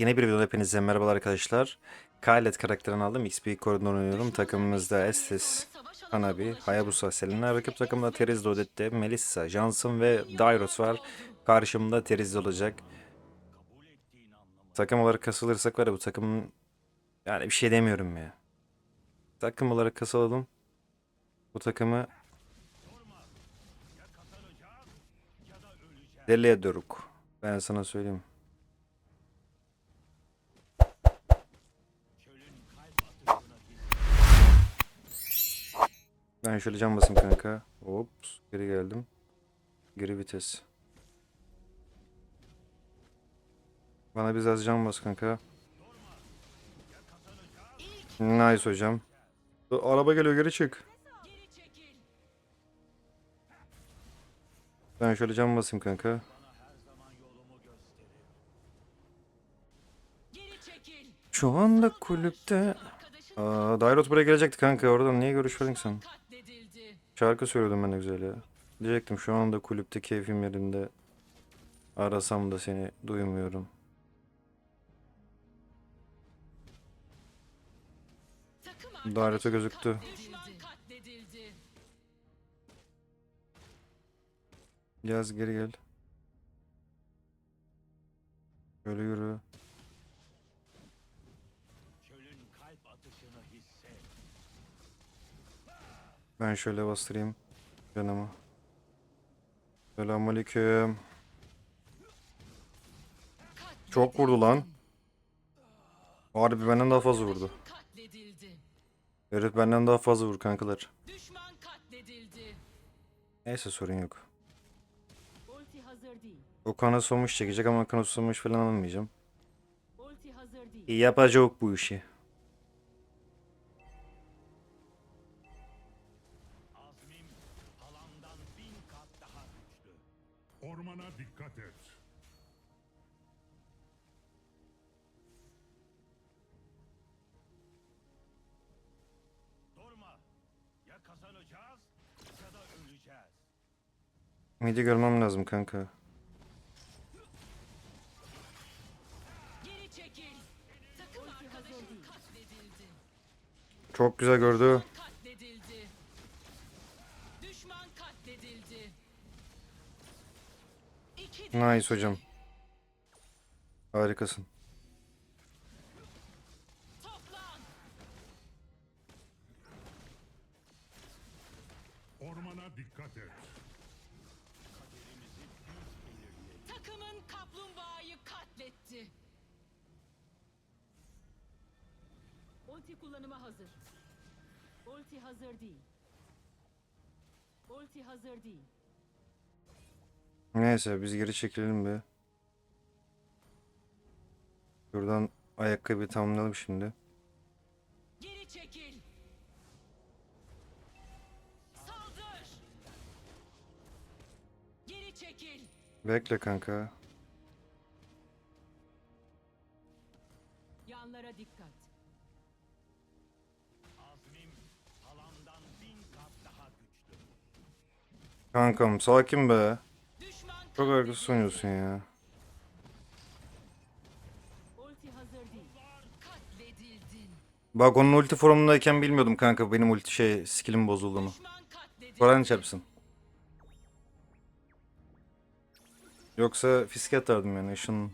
Yeni bir videoda hepinize merhabalar arkadaşlar. Kailet karakterini aldım. XP koridor oynuyorum. Takımımızda Estes, Hanabi, Hayabusa, Selena. Rakip takımda Teriz Dodette, Melissa, Johnson ve Dairos var. Karşımda Teriz olacak. Takım olarak kasılırsak var ya bu takımın... Yani bir şey demiyorum ya. Takım olarak kasılalım. Bu takımı... Deli ediyoruz. Ben sana söyleyeyim. Ben şöyle cam basayım kanka. Ops. Geri geldim. Geri vites. Bana biraz cam bas kanka. Nice hocam. Araba geliyor geri çık. Ben şöyle cam basayım kanka. Şu anda kulüpte... Aa, Dairot buraya gelecekti kanka. Oradan niye görüşmedin sen? Şarkı söylüyordum ben de güzel ya. Diyecektim şu anda kulüpte keyfim yerinde. Arasam da seni duymuyorum. Dairete gözüktü. Yaz geri gel. Şöyle yürü. Ben şöyle bastırayım canımı. Selamünaleyküm. Çok vurdu lan. Harbi benden daha fazla vurdu. Herif benden daha fazla vur kankalar. Neyse sorun yok. O kana somuş çekecek ama kana somuş falan almayacağım. İyi yapacak bu işi. Midi görmem lazım kanka. Geri çekil. Takım arkadaşın katledildi. Çok güzel gördü. Nice hocam. Harikasın. Ulti hazır değil. Ulti hazır değil. Neyse biz geri çekilelim be. Şuradan ayakkabıyı tamamlayalım şimdi. Geri çekil. Saldır. Geri çekil. Bekle kanka. Kankam sakin be. Çok agresif oynuyorsun ya. Bak onun ulti formundayken bilmiyordum kanka benim ulti şey skillim bozulduğunu. Koran çarpsın. Yoksa fiske atardım yani ışın.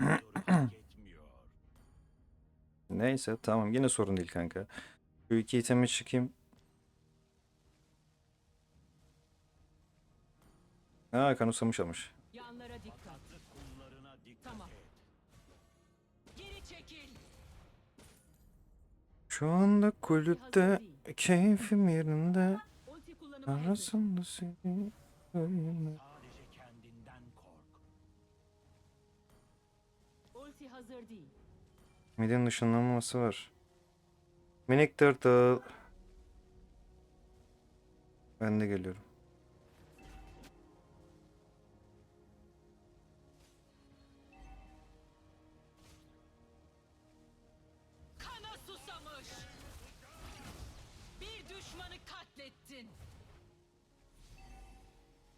Neyse tamam yine sorun değil kanka. Şu iki itemi çıkayım. Ha kanusamış almış. Yanlara dikkat. Kullarına dikkat Tamam. et. Geri çekil. Şu anda kulüpte keyfim yerinde. Ulti kullanıma hazır. Arasında seni öyle. Sadece kendinden kork. Ulti hazır değil. Midin ışınlanması var. Minik turtle. Ben de geliyorum.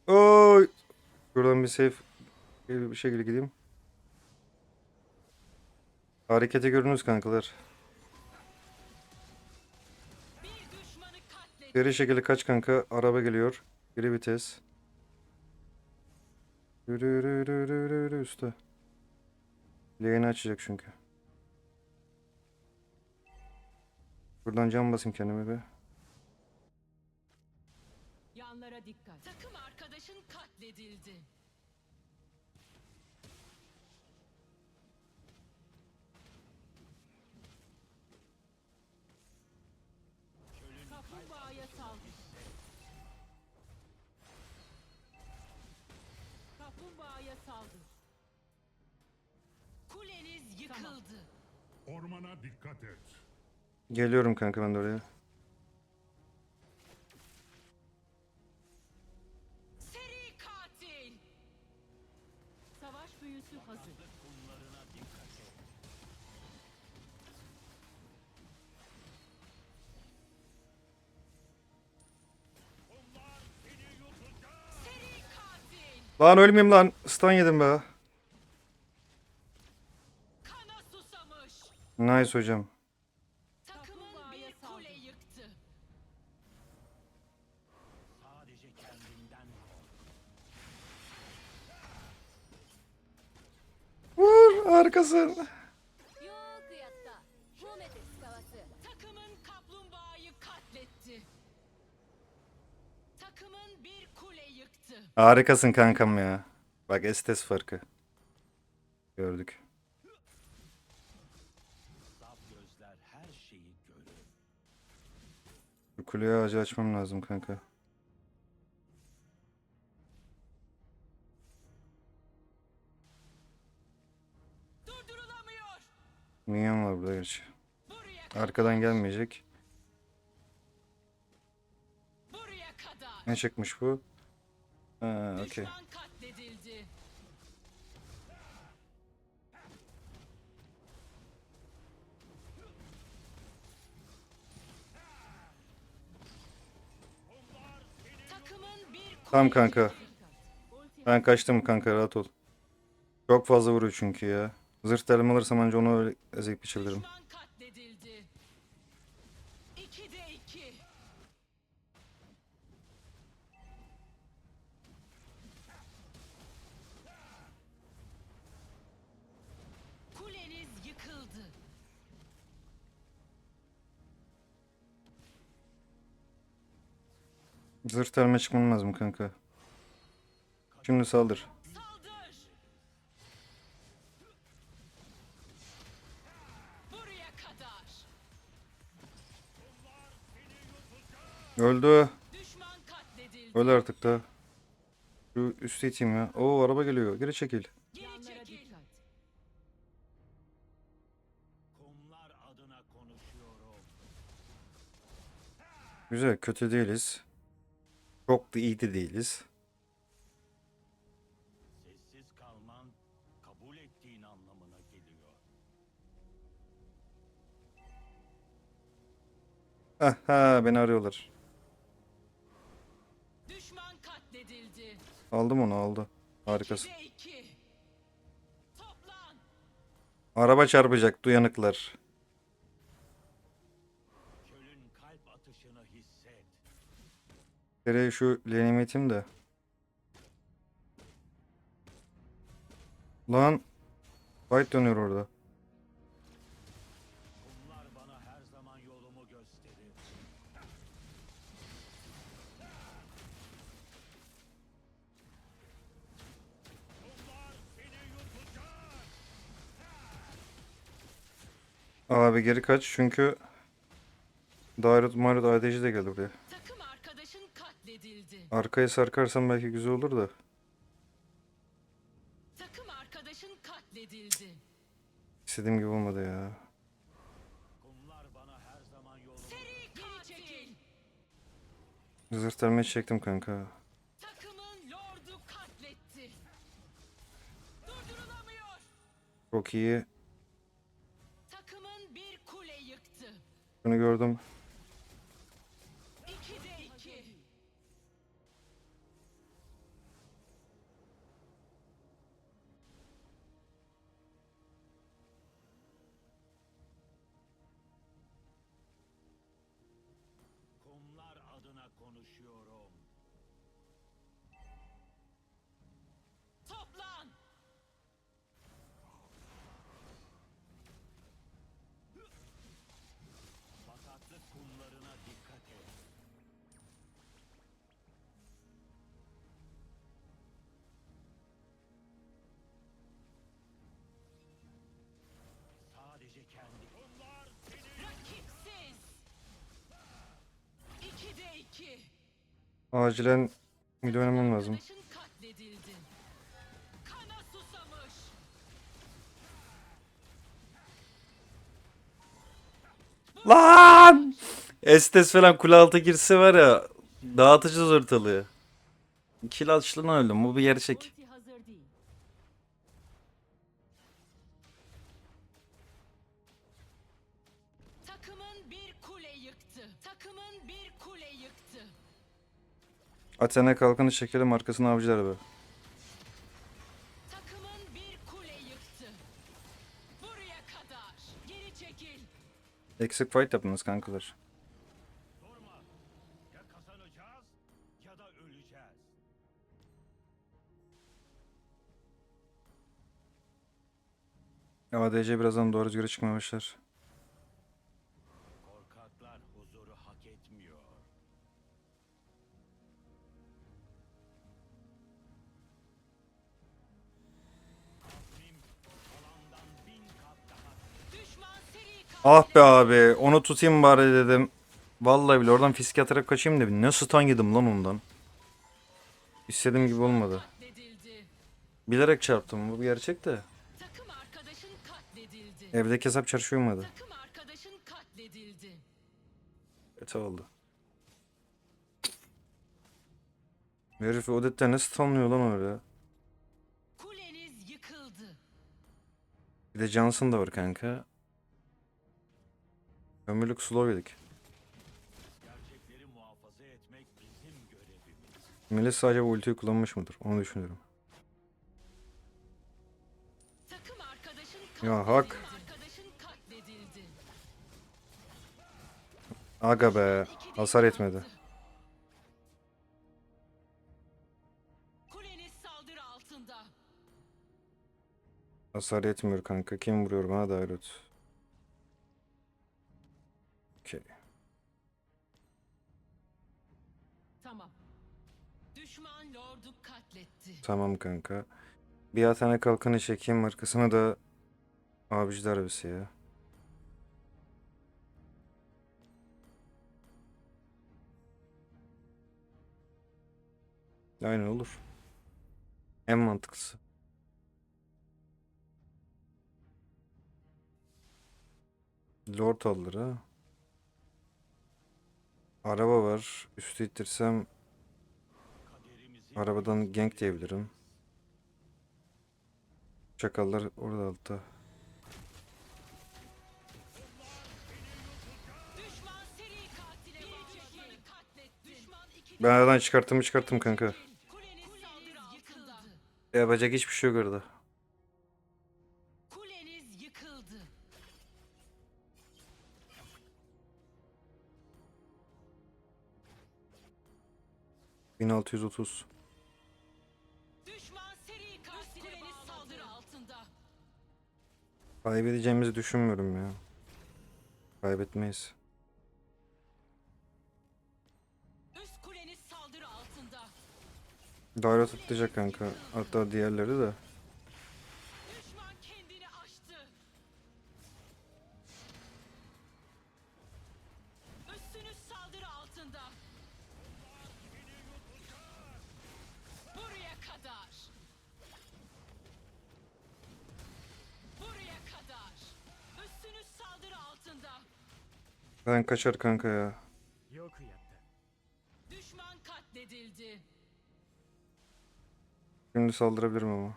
Oy. Şuradan bir safe Bir şekilde gideyim. Harekete görünüz kankalar. Geri şekilde kaç kanka. Araba geliyor. Geri vites. Yürü yürü yürü yürü yürü, yürü usta. Lane'i açacak çünkü. Buradan cam basayım kendime bir. Yanlara dikkat. Takım katledildi. Kaplumbağaya saldır. Kaplumbağaya saldır. Kuleniz yıkıldı. Ormana dikkat et. Geliyorum kanka ben de oraya. Lan ölmeyeyim lan. Stun yedim be. Nice hocam. Vur arkasın. Harikasın kankam ya. Bak estes farkı. Gördük. Bu kuleye ağacı açmam lazım kanka. Minyon var burada gerçi. Arkadan gelmeyecek. Ne çıkmış bu? Ha, okey. Düşman katledildi. Takımın bir kule Tamam kanka. Ben kaçtım kanka rahat ol. Çok fazla vuruyor çünkü ya. Zırh terimi alırsam anca onu öyle ezip biçebilirim. Zırh terime çıkmam lazım kanka. Şimdi saldır. Öldü. Öl artık da. Şu üstü iteyim ya. Oo araba geliyor. Geri çekil. Geri çekil. Güzel. Kötü değiliz. Çok da iyi de değiliz. Sessiz kalman kabul ettiğin anlamına geliyor. Aha beni arıyorlar. Düşman katledildi. Aldım onu aldı. Harikasın. İkide iki. Toplan. Araba çarpacak duyanıklar. Çölün kalp atışını hisset. Nereye şu lenimi iteyim de. Lan. Fight dönüyor orada. Abi geri kaç çünkü Dairut Marut ADC de geldi buraya. Arkaya sarkarsam belki güzel olur da. Takım arkadaşın katledildi. İstediğim gibi olmadı ya. Seri katil. Çektim kanka. Takımın lordu katletti. Durdurulamıyor. Çok iyi. Takımın bir kule yıktı. Bunu gördüm. Kendi. Bunlar senin. Rakipsiz! İkide iki. Acilen mid oynamam lazım. Arkadaşın katledildi. Kana susamış. Lan! Estes falan kule altı girse var ya dağıtacağız ortalığı. Kill açlığına öldüm. Bu bir gerçek. Athena kalkanı çekelim arkasına avcılar be. Takımın bir kule yıktı. Buraya kadar. Geri çekil. Eksik fight yaptınız kankalar. Sorma. Ya kazanacağız ya da öleceğiz. ADC birazdan doğru düzgüre çıkmaya başlar. Ah be abi onu tutayım bari dedim. Vallahi bile oradan fiske atarak kaçayım dedim. Ne stun yedim lan ondan. İstediğim gibi olmadı. Bilerek çarptım bu bir gerçek de. Evdeki hesap çarşı uymadı. Kötü oldu. Herif Odette nasıl stunlıyor lan öyle? Bir de Johnson da var kanka. Ömürlük slow yedik. gerçekleri muhafaza etmek bizim görevimiz. Melis sadece bu ultiyi kullanmış mıdır? Onu düşünüyorum. Ya hak. Arkadaşın katledildi. Aga be. Hasar etmedi. Hasar etmiyor kanka. Kim vuruyor bana Dairot. Okey. Tamam kanka. Bir tane kalkanı çekeyim arkasına da abici darbesi ya. Aynen olur. En mantıklısı. Lord alır ha. Araba var. Üstü ittirsem arabadan gank diyebilirim. Çakallar orada altta. Ben aradan çıkarttım çıkarttım kanka. Yapacak hiçbir şey yok orada. Bin altı yüz otuz. Kaybedeceğimizi düşünmüyorum ya. Kaybetmeyiz. Daire tutacak kanka. Hatta diğerleri de. Ben kaçar kanka ya. Düşman katledildi. Şimdi saldırabilirim ama.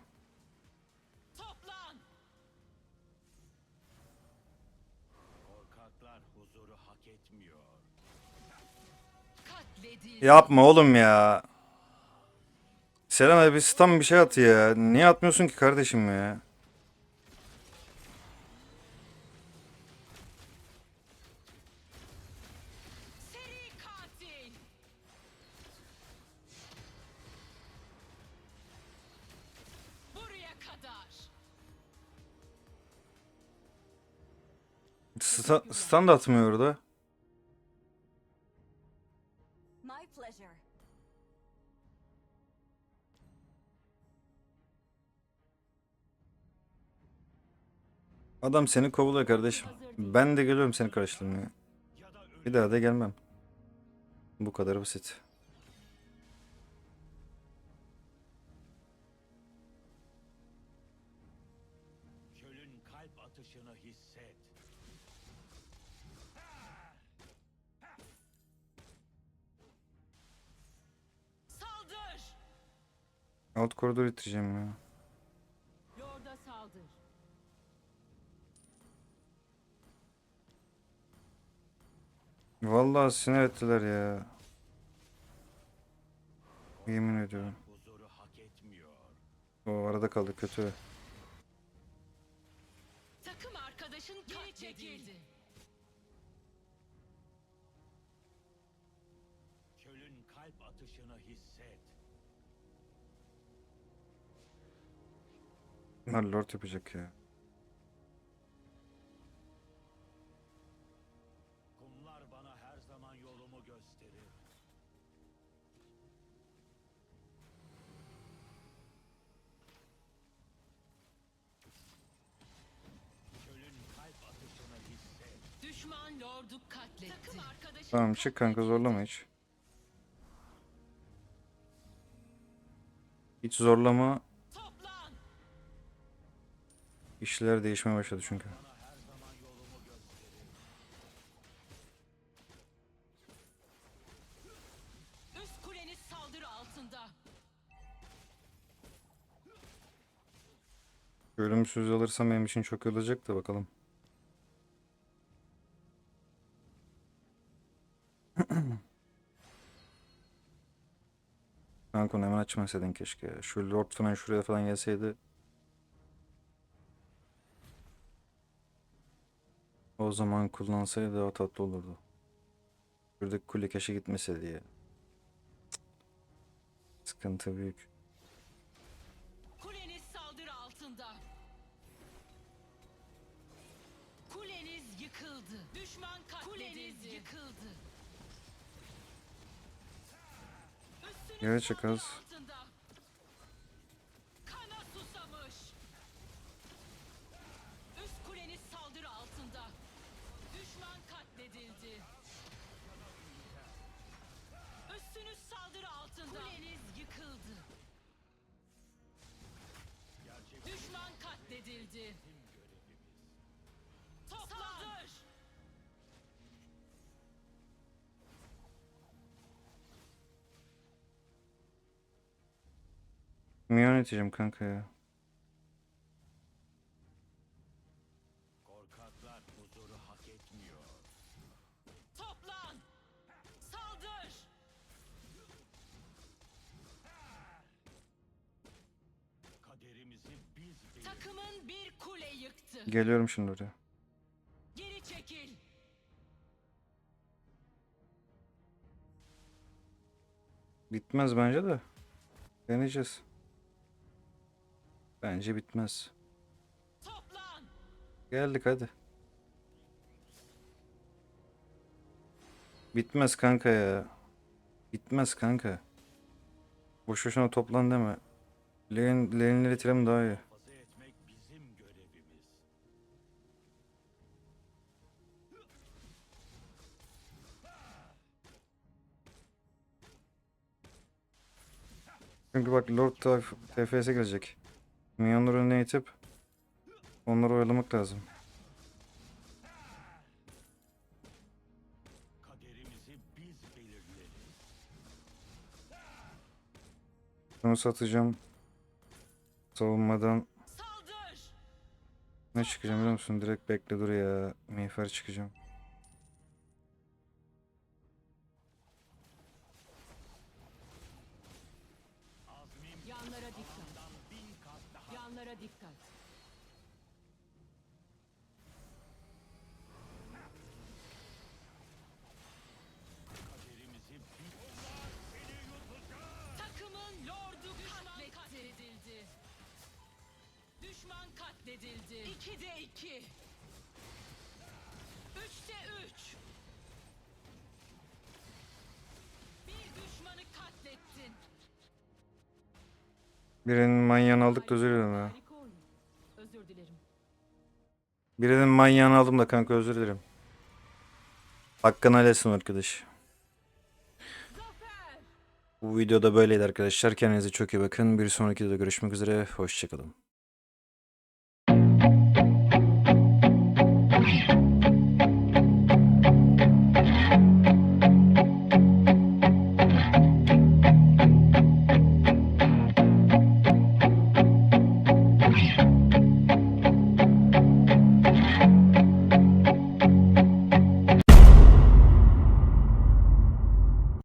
Toplan. Korkaklar huzuru hak etmiyor. Katledildi. Yapma oğlum ya. Selena bir stun bir şey at ya. Niye atmıyorsun ki kardeşim ya? Sta- stun da atmıyor pleasure. Adam seni kovuluyor kardeşim. Ben de geliyorum seni karşılamaya. Da Bir daha da gelmem. Bu kadar basit. Alt koridor itireceğim ya. Lord'a saldır. Vallahi sinir ettiler ya. Yemin ediyorum. Huzuru hak etmiyor. O arada kaldı kötü. Bunlar lord yapacak ya. Kumlar bana her zaman yolumu gösterir. Çölün kalp atışını hisset. Düşman Lord'u katletti. Takım Tamam çık kanka zorlama hiç. Hiç zorlama. İşler değişmeye başladı çünkü. Üst kuleniz saldırı altında. Ölümsüz alırsam benim için çok iyi olacak da bakalım. Kanka onu hemen açmasaydın keşke. Şu lord falan şuraya falan gelseydi. O zaman kullansaydı daha tatlı olurdu. Şuradaki kule keşke gitmeseydi ya. Cık. Sıkıntı büyük. Kuleniz saldırı altında. Kuleniz yıkıldı. Düşman katledildi. Kuleniz yıkıldı. Üstünüz az. altında. Katledildi. Toplan! Minyon iteceğim kanka ya. Geliyorum şimdi oraya. Geri çekil. Bitmez bence de. Deneyeceğiz. Bence bitmez. Toplan! Geldik hadi. Bitmez kanka ya. Bitmez kanka. Boş boşuna toplan deme. Lane, lane'leri itirelim daha iyi. Çünkü bak Lord TF TFS'e gelecek. Minyonları önüne itip onları oyalamak lazım. Bunu satacağım. Savunmadan ne çıkacağım biliyor musun? Direkt bekle dur ya. Miğfer çıkacağım. edildi. İki de iki. Üçte üç. Bir düşmanı katlettin. Birinin manyağını aldık da özür dilerim ya. Özür dilerim. Birinin manyağını aldım da kanka özür dilerim. Hakkını alesin arkadaş. Zafer! Bu videoda böyleydi arkadaşlar. Kendinize çok iyi bakın. Bir sonraki videoda görüşmek üzere. Hoşçakalın.